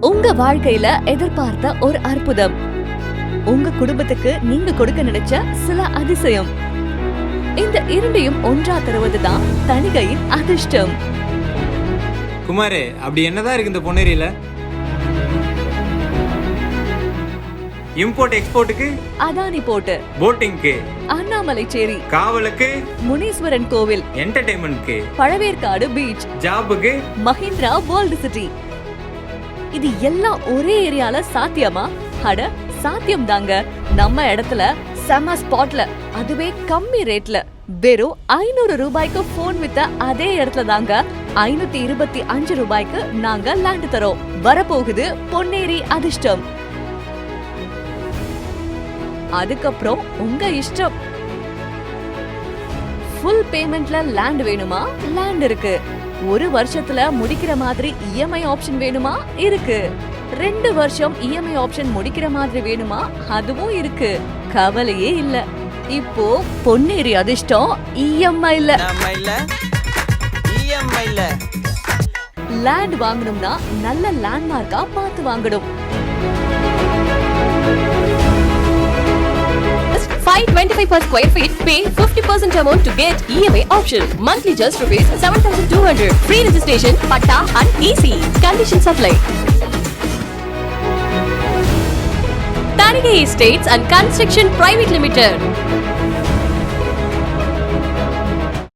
வாழ்க்கையில எதிர்பார்த்த ஒரு அற்புதம். உங்க குடும்பத்துக்கு நீங்க கொடுக்க நினைச்ச சில அதிசயம். இந்த இரண்டையும் ஒன்றா தருவதுதான் தணிகையின் அதிர்ஷ்டம். குமாரு அப்படி என்னதான் இருக்கு இந்த பொன்னேரியில? இம்போர்ட் எக்ஸ்போர்ட்டுக்கு அதானி போட்டு. போட்டிங்க்கு அண்ணாமலைச்சேரி காவலுக்கு? முனீஸ்வரன் கோவில். என்டர்டைன்மெண்ட்க்கு பழவேற்காடு பீச் ஜாபுக்கு மஹிந்திரா வேர்ல்டு சிட்டி இது எல்லாம் ஒரே ஏரியால சாத்தியமா? அட சாத்தியம் தாங்க நம்ம இடத்துல செம ஸ்பாட்ல அதுவே கம்மி ரேட்ல. வெறும் ஐநூறு ரூபாய்க்கு போன் வித்த அதே இடத்துல தாங்க ஐநூத்தி இருபத்தி அஞ்சு ரூபாய்க்கு நாங்க லேண்ட் தரோம். வரப்போகுது பொன்னேரி அதிர்ஷ்டம். அதுக்கப்புறம் உங்க இஷ்டம். ஃபுல் பேமெண்ட்ல லேண்ட் வேணுமா? லேண்ட் இருக்கு. ஒரு வருஷத்துல முடிக்கிற மாதிரி இஎம்ஐ ஆப்ஷன் வேணுமா? இருக்கு. ரெண்டு வருஷம் இஎம்ஐ ஆப்ஷன் முடிக்கிற மாதிரி வேணுமா? அதுவும் இருக்கு. கவலையே இல்ல. இப்போ பொன்னேரி அதிர்ஷ்டம் இஎம்ஐ இல்ல நம்ம இல்ல இஎம்ஐ இல்ல லேண்ட் வாங்கணும்னா நல்ல லேண்ட்மார்க்கா பார்த்து வாங்கணும். 525 per square feet. Pay 50% amount to get EMI option. Monthly just rupees 7200. Free registration, patta and EC. Conditions apply. Taniga Estates and Construction Private Limited.